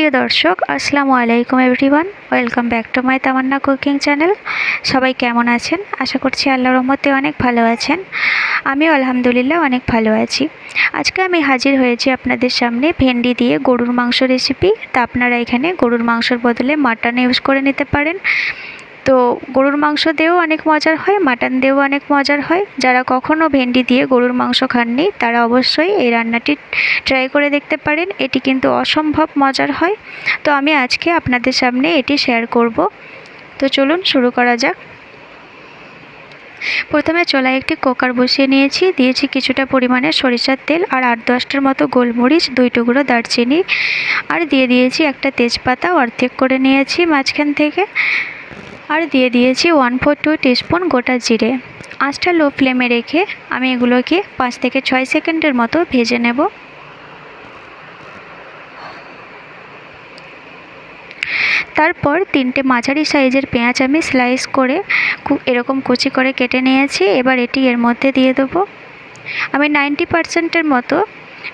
প্রিয় দর্শক, আসসালামু আলাইকুম everyone welcome back to my Tamanna cooking channel সবাই কেমন আছেন? আশা করছি আল্লাহ রহমতে অনেক ভালো আছেন। আমিও আলহামদুলিল্লাহ অনেক ভালো আছি। আজকে আমি হাজির হয়েছি আপনাদের সামনে ভেন্ডি দিয়ে গরুর মাংস রেসিপি তা আপনারা এখানে গরুর মাংসর বদলে মাটন ইউজ করে নিতে পারেন। তো গরুর মাংস দিয়েও অনেক মজার হয়, মাটন দিয়েও অনেক মজার হয়। যারা কখনও ভেন্ডি দিয়ে গরুর মাংস খাননি, তারা অবশ্যই এই রান্নাটি ট্রাই করে দেখতে পারেন। এটি কিন্তু অসম্ভব মজার হয়। তো আমি আজকে আপনাদের সামনে এটি শেয়ার করব। তো চলুন শুরু করা যাক। প্রথমে চলায় একটি কুকার বসিয়ে নিয়েছি। দিয়েছি কিছুটা পরিমাণে সরিষার তেল আর আট দশটার মতো গোলমরিচ, দুই টুকরো দারচিনি। আর দিয়ে দিয়েছি একটা তেজপাতা অর্ধেক করে নিয়েছি মাঝখান থেকে। আর দিয়ে দিয়েছি ওয়ান ফোর টু টিস্পুন গোটা জিরে। আঁচটা লো ফ্লেমে রেখে আমি এগুলোকে পাঁচ থেকে ছয় সেকেন্ডের মতো ভেজে নেব। তারপর তিনটে মাঝারি সাইজের পেঁয়াজ আমি স্লাইস করে এরকম কুচি করে কেটে নিয়েছি, এবার এটি এর মধ্যে দিয়ে দেবো। আমি নাইনটি পারসেন্টের মতো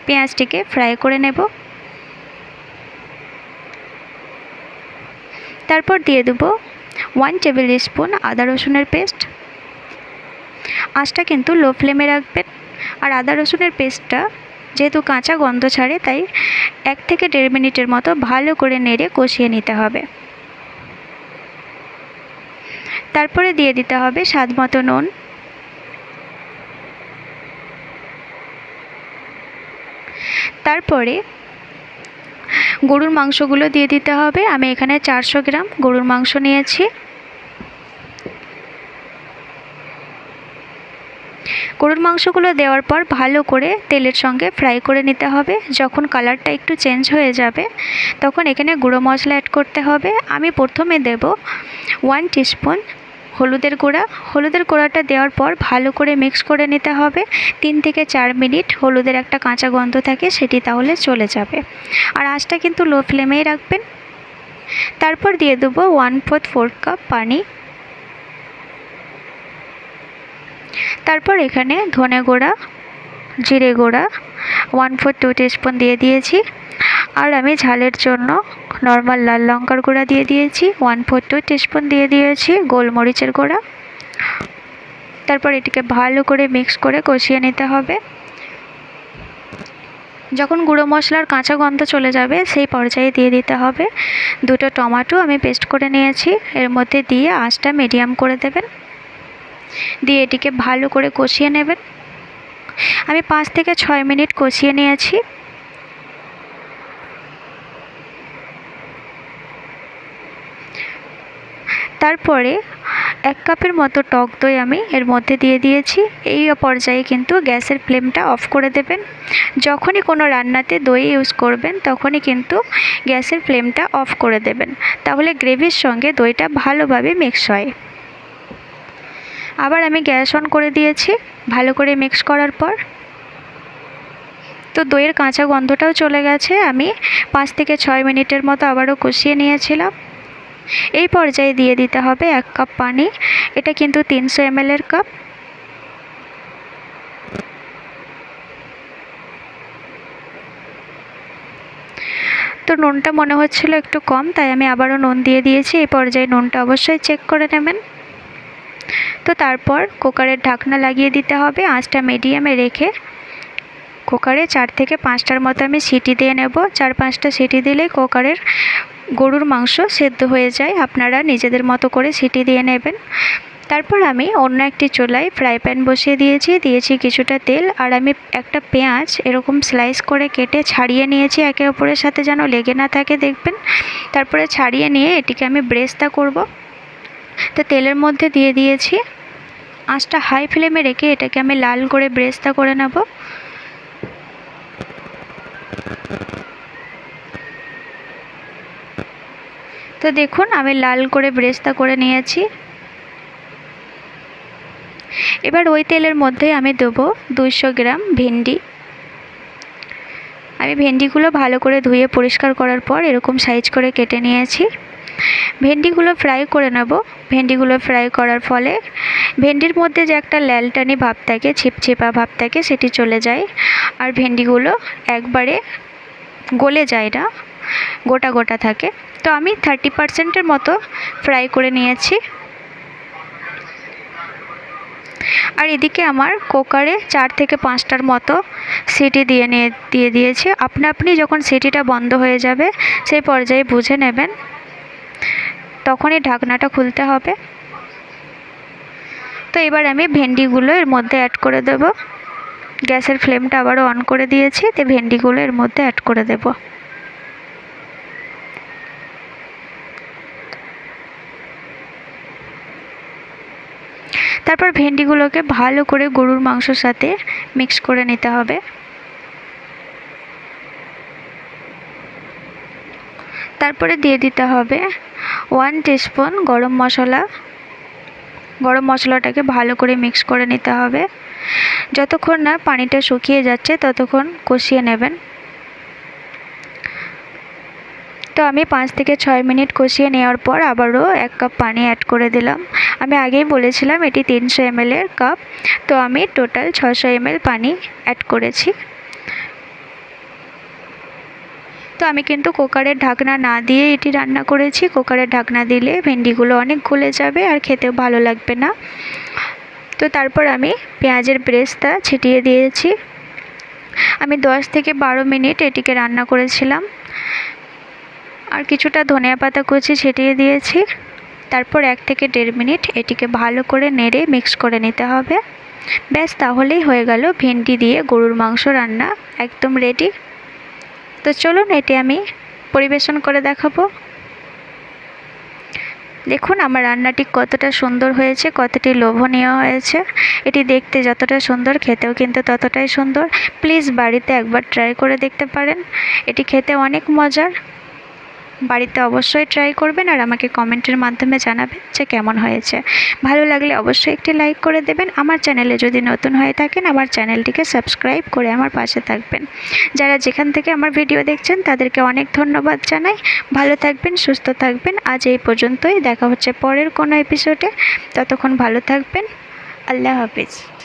পেঁয়াজটিকে ফ্রাই করে নেব। তারপর দিয়ে দেবো ওয়ান টেবিল স্পুন আদা রসুনের পেস্ট। আঁচটা কিন্তু লো ফ্লেমে রাখবেন। আর আদা রসুনের পেস্টটা যেহেতু কাঁচা গন্ধ ছাড়ে, তাই এক থেকে দেড় মিনিটের মতো ভালো করে নেড়ে কষিয়ে নিতে হবে। তারপরে দিয়ে দিতে হবে স্বাদ মতো নুন। তারপরে গরুর মাংসগুলো দিয়ে দিতে হবে। আমি এখানে চারশো গ্রাম গরুর মাংস নিয়েছি। গরুর মাংসগুলো দেওয়ার পর ভালো করে তেলের সঙ্গে ফ্রাই করে নিতে হবে। যখন কালারটা একটু চেঞ্জ হয়ে যাবে, তখন এখানে গুঁড়ো মশলা অ্যাড করতে হবে। আমি প্রথমে দেব ওয়ান টিস্পুন হলুদের গুঁড়া। হলুদের গুঁড়াটা দেওয়ার পর ভালো করে মিক্স করে নিতে হবে। তিন থেকে চার মিনিট হলুদের একটা কাঁচা গন্ধ থাকে, সেটি তাহলে চলে যাবে। আর আঁচটা কিন্তু লো ফ্লেমেই রাখবেন। তারপর দিয়ে দেবো ওয়ান ফোর্থ ফোর কাপ পানি। তারপর এখানে ধনে গুঁড়া, জিরে গুঁড়া ওয়ান ফোর টু টিস্পুন দিয়ে দিয়েছি। আর আমি ঝালের জন্য নর্মাল লাল লঙ্কার গুঁড়া দিয়ে দিয়েছি ওয়ান ফোর টু টিস্পুন দিয়ে দিয়েছি, গোলমরিচের গুঁড়া। তারপর এটিকে ভালো করে মিক্স করে কষিয়ে নিতে হবে। যখন গুঁড়ো মশলার কাঁচা গন্ধ চলে যাবে, সেই পর্যায়ে দিয়ে দিতে হবে দুটো টমাটো আমি পেস্ট করে নিয়েছি। এর মধ্যে দিয়ে আঁচটা মিডিয়াম করে দেবেন। দিয়ে এটিকে ভালো করে কষিয়ে নেবেন। আমি পাঁচ থেকে ছয় মিনিট কষিয়ে নিয়েছি। তারপরে এক কাপের মতো টক দই আমি এর মধ্যে দিয়ে দিয়েছি। এই পর্যায়ে কিন্তু গ্যাসের ফ্লেমটা অফ করে দেবেন। যখনই কোনো রান্নাতে দই ইউজ করবেন, তখনই কিন্তু গ্যাসের ফ্লেমটা অফ করে দেবেন। তাহলে গ্রেভির সঙ্গে দইটা ভালোভাবে মিক্স হয়। আবার আমি গ্যাস অন করে দিয়েছি, ভালো করে মিক্স করার পর। তো দইয়ের কাঁচা গন্ধটাও চলে গেছে। আমি পাঁচ থেকে ছয় মিনিটের মতো আবারও কষিয়ে নিয়েছিলাম। এই পর্যায়ে দিয়ে দিতে হবে এক কাপ পানি। এটা কিন্তু তিনশো এমএলের কাপ। তো নুনটা মনে হচ্ছিল একটু কম, তাই আমি আবারও নুন দিয়ে দিয়েছি। এই পর্যায়ে নুনটা অবশ্যই চেক করে নেবেন। তো তারপর কুকারের ঢাকনা লাগিয়ে দিতে হবে, আঁচটা মিডিয়ামে রেখে। কুকারে চার থেকে পাঁচটার মতো আমি সিটি দিয়ে নেব। চার পাঁচটা সিটি দিলেই কুকারের গরুর মাংস সেদ্ধ হয়ে যায়, আপনারা নিজেদের মতো করে সিটি দিয়ে নেবেন। তারপর আমি অন্য একটি চুলায় ফ্রাই প্যান বসিয়ে দিয়েছি দিয়েছি কিছুটা তেল, আর আমি একটা পেঁয়াজ এরকম স্লাইস করে কেটে ছাড়িয়ে নিয়েছি একে অপরের সাথে যেন লেগে না থাকে, দেখবেন। তারপরে ছাড়িয়ে নিয়ে এটিকে আমি ব্রেস্তা করব। তো তেলের মধ্যে দিয়ে দিয়েছি। আঁচটা হাই ফ্লেমে রেখে এটাকে আমি লাল করে ব্রেস্তা করে নেব। তো দেখুন, আমি লাল করে ব্রেস্তা করে নিয়েছি। এবার ওই তেলের মধ্যে আমি দেবো দুইশো গ্রাম ভেন্ডি। আমি ভেন্ডিগুলো ভালো করে ধুয়ে পরিষ্কার করার পর এরকম সাইজ করে কেটে নিয়েছি। ভেন্ডিগুলো ফ্রাই করে নেব। ভেন্ডিগুলো ফ্রাই করার ফলে ভেন্ডির মধ্যে যে একটা ল্যালটানি ভাব থাকে, ছিপছিপা ভাব থাকে, সেটি চলে যায়। আর ভেন্ডিগুলো একবারে গলে যায় না। গোটা গোটা থাকে। তো আমি থার্টি পার্সেন্টের মতো ফ্রাই করে নিয়েছি। আর এদিকে আমার কুকারে চার থেকে পাঁচটার মতো সিটি দিয়ে নিয়ে, দিয়ে দিয়েছি। আপনা আপনি যখন সিটিটা বন্ধ হয়ে যাবে, সেই পর্যায়ে বুঝে নেবেন। তখনই ঢাকনাটা খুলতে হবে। তো এবার আমি ভেন্ডিগুলো এর মধ্যে অ্যাড করে দেব। গ্যাসের ফ্লেমটা আবারও অন করে দিয়েছি, তো ভেন্ডিগুলো এর মধ্যে অ্যাড করে দেব। তারপর ভেন্ডিগুলোকে ভালো করে গরুর মাংসর সাথে মিক্স করে নিতে হবে। তারপরে দিয়ে দিতে হবে ওয়ান টিস্পুন গরম মশলা। গরম মশলাটাকে ভালো করে মিক্স করে নিতে হবে। যতক্ষণ না পানিটা শুকিয়ে যাচ্ছে, ততক্ষণ কষিয়ে নেবেন। তো আমি পাঁচ থেকে ছয় মিনিট কষিয়ে নেওয়ার পর আবারও এক কাপ পানি অ্যাড করে দিলাম। আমি আগেই বলেছিলাম এটি তিনশো এমএলের কাপ তো আমি টোটাল ছশো এমএল পানি অ্যাড করেছি। তো আমি কিন্তু কুকারের ঢাকনা না দিয়ে এটি রান্না করেছি। কুকারের ঢাকনা দিলে ভেন্ডিগুলো অনেক গলে যাবে আর খেতেও ভালো লাগবে না। তো তারপর আমি পেঁয়াজের ব্রেস্তা ছিটিয়ে দিয়েছি। আমি দশ থেকে বারো মিনিট এটিকে রান্না করেছিলাম। আর কিছুটা ধনিয়া পাতা কুচি ছিটিয়ে দিয়েছি। তারপর এক থেকে দেড় মিনিট এটিকে ভালো করে নেড়ে মিক্স করে নিতে হবে। ব্যাস, তাহলেই হয়ে গেল ভেন্ডি দিয়ে গরুর মাংস রান্না, একদম রেডি তো চলুন এটি আমি পরিবেশন করে দেখাবো। দেখুন আমার রান্নাটি কতটা সুন্দর হয়েছে, কতটি লোভনীয় হয়েছে। এটি দেখতে যতটা সুন্দর, খেতেও কিন্তু ততটাই সুন্দর। প্লিজ বাড়িতে একবার ট্রাই করে দেখতে পারেন। এটি খেতে অনেক মজার। বাড়িতে অবশ্যই ট্রাই করবেন আর আমাকে কমেন্টের মাধ্যমে জানাবেন যে কেমন হয়েছে। ভালো লাগলে অবশ্যই একটি লাইক করে দেবেন। আমার চ্যানেলে যদি নতুন হয়ে থাকেন, আমার চ্যানেলটিকে সাবস্ক্রাইব করে আমার পাশে থাকবেন। যারা যেখান থেকে আমার ভিডিও দেখছেন, তাদেরকে অনেক ধন্যবাদ জানাই। ভালো থাকবেন, সুস্থ থাকবেন। আজ এই পর্যন্তই। দেখা হচ্ছে পরের কোনো এপিসোডে ততক্ষণ ভালো থাকবেন। আল্লাহ হাফিজ।